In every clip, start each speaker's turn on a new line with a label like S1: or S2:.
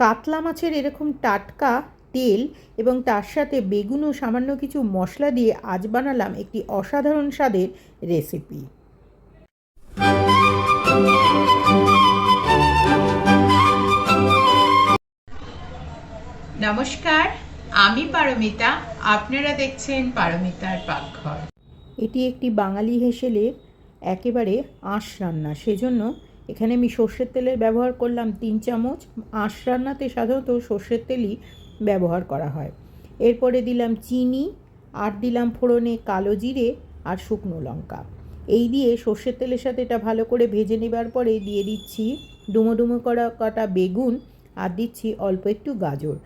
S1: কাতলা মাছের এরকম টাটকা তেল এবং তার সাথে বেগুন ও সামান্য কিছু মশলা দিয়ে আজ বানালাম একটি অসাধারণ স্বাদের রেসিপি।
S2: নমস্কার আমি পারমিতা। আপনারা দেখছেন পারমিতার পাকঘর।
S1: এটি একটি বাঙালি হেসেলে একেবারে আঁশ রান্না সেজন্য এখানে আমি সর্ষের তেলের ব্যবহার করলাম তিন চামচ। আঁশ রান্নাতে সাধারণত সর্ষের তেলই ব্যবহার করা হয়। এরপরে দিলাম চিনি, আর দিলাম ফোড়নে কালো জিরে আর শুকনো লঙ্কা। এই দিয়ে সর্ষের তেলের সাথে এটা ভালো করে ভেজে নেবার পরে দিয়ে দিচ্ছি ডুমো ডুমো করা কাটা বেগুন আর দিচ্ছি অল্প একটু গাজর।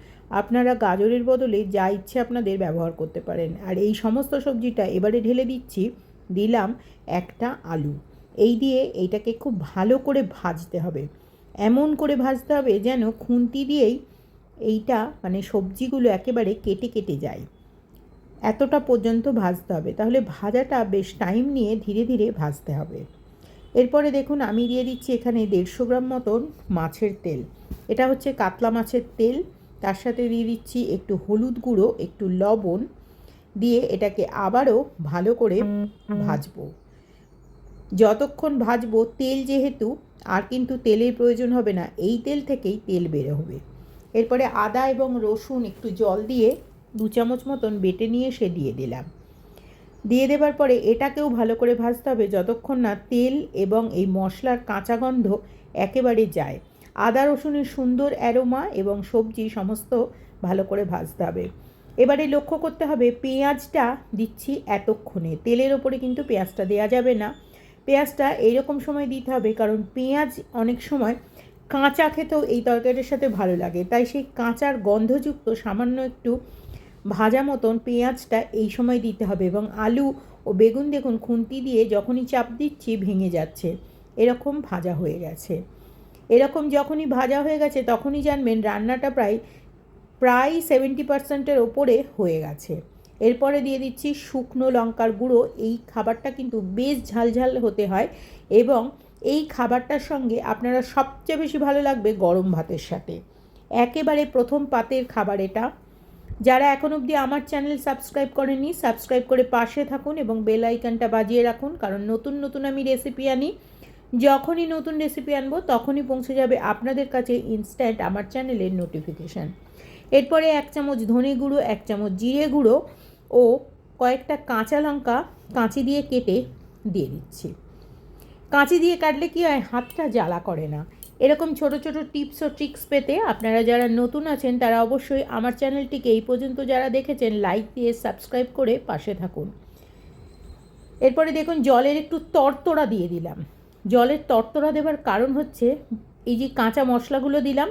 S1: আপনারা গাজরের বদলে যা ইচ্ছে আপনাদের ব্যবহার করতে পারেন। আর এই সমস্ত সবজিটা এবারে ঢেলে দিচ্ছি, দিলাম একটা আলু। এই দিয়ে এইটাকে খুব ভালো করে ভাজতে হবে। এমন করে ভাজতে হবে যেন খুন্তি দিয়েই এইটা মানে সবজিগুলো একেবারে কেটে কেটে যায়। এতটা পর্যন্ত ভাজতে হবে। তাহলে ভাজাটা বেশ টাইম নিয়ে ধীরে ধীরে ভাজতে হবে। এরপরে দেখুন আমি দিয়ে দিচ্ছি এখানে দেড়শো গ্রাম মতন মাছের তেল। এটা হচ্ছে কাতলা মাছের তেল। তার সাথে দিয়ে দিচ্ছি একটু হলুদ গুঁড়ো, একটু লবণ দিয়ে এটাকে আবারও ভালো করে ভাজবো। যতক্ষণ ভাজবো তেল যেহেতু, আর কিন্তু তেলের প্রয়োজন হবে না, এই তেল থেকেই তেল বের হবে। এরপরে আদা এবং রসুন একটু জল দিয়ে দু চামচ মতন বেটে নিয়ে সে দিয়ে দিলাম। দিয়ে দেবার পরে এটাকেও ভালো করে ভাজতে হবে যতক্ষণ না তেল এবং এই মশলার কাঁচা গন্ধ একেবারে যায়। আদা, রসুনের সুন্দর অ্যারোমা এবং সবজি সমস্ত ভালো করে ভাজতে হবে। এবারে লক্ষ্য করতে হবে পেঁয়াজটা দিচ্ছি এতক্ষণে। তেলের ওপরে কিন্তু পেঁয়াজটা দেওয়া যাবে না। পেঁয়াজটা এইরকম সময় দিতে হবে, কারণ পেঁয়াজ অনেক সময় কাঁচা খেতেও এই তরকারির সাথে ভালো লাগে। তাই সেই কাঁচার গন্ধযুক্ত সামান্য একটু ভাজা মতন পেঁয়াজটা এই সময় দিতে হবে এবং আলু ও বেগুন দেখুন খুন্তি দিয়ে যখনই চাপ দিচ্ছি ভেঙে যাচ্ছে। এরকম ভাজা হয়ে গেছে। এরকম যখনই ভাজা হয়ে গেছে তখনই জানবেন রান্নাটা প্রায় প্রায় সেভেন্টি পার্সেন্টের ওপরে হয়ে গেছে। এরপরে দিয়ে দিচ্ছি শুকনো লঙ্কার গুঁড়ো। এই খাবারটা কিন্তু বেশ ঝালঝাল হতে হয় এবং এই খাবারটার সঙ্গে আপনারা সবচেয়ে বেশি ভালো লাগবে গরম ভাতের সাথে। একেবারে প্রথম পাতের খাবার এটা। যারা এখন অবধি আমার চ্যানেল সাবস্ক্রাইব করেনি সাবস্ক্রাইব করে পাশে থাকুন এবং বেল আইকনটা বাজিয়ে রাখুন, কারণ নতুন নতুন আমি রেসিপি আনি। যখনই নতুন রেসিপি আনব, তখনই পৌঁছে যাবে আপনাদের কাছে ইনস্ট্যান্ট আমার চ্যানেলের নোটিফিকেশান এরপরে এক চামচ ধনে গুঁড়ো, এক চামচ জিরে গুঁড়ো ও কয়েকটা কাঁচা লঙ্কা কাঁচি দিয়ে কেটে দিয়ে দিচ্ছি। কাঁচি দিয়ে কাটলে কি হয়? হাতটা জ্বালা করে না। এরকম ছোট ছোট টিপস ও ট্রিক্স পেতে আপনারা যারা নতুন আছেন, তারা অবশ্যই আমার চ্যানেলটিকে এই পর্যন্ত যারা দেখেছেন, লাইক দিয়ে সাবস্ক্রাইব করে পাশে থাকুন। এরপরে দেখুন, জলের একটু তরতরা দিয়ে দিলাম। জলের তরতরা দেবার কারণ হচ্ছে, এই যে কাঁচা মশলাগুলো দিলাম,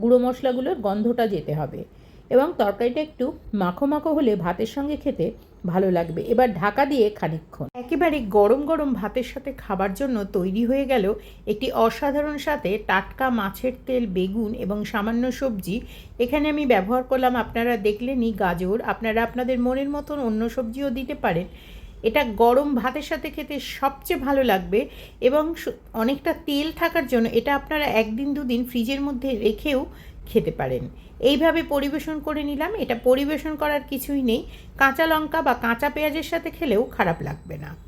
S1: গুঁড়ো মশলাগুলোর গন্ধটা যেতে হবে। এবং তরকারিটা একটু মাখো মাখো হলে ভাতের সঙ্গে খেতে ভালো লাগবে। এবার ঢাকা দিয়ে খানিকক্ষণ। একেবারে গরম গরম ভাতের সাথে খাবার জন্য তৈরি হয়ে গেল একটি অসাধারণ সাথে টাটকা মাছের তেল, বেগুন এবং সামান্য সবজি। এখানে আমি ব্যবহার করলাম, আপনারা দেখলেনই গাজর। আপনারা আপনাদের মনের মতন অন্য সবজিও দিতে পারেন। এটা গরম ভাতের সাথে খেতে সবচেয়ে ভালো লাগবে এবং অনেকটা তেল থাকার জন্য এটা আপনারা একদিন দুদিন ফ্রিজের মধ্যে রেখেও খেতে পারেন। এইভাবে পরিবেশন করে নিলাম। এটা পরিবেশন করার কিছুই নেই। কাঁচা লঙ্কা বা কাঁচা পেঁয়াজের সাথে খেলেও খারাপ লাগবে না।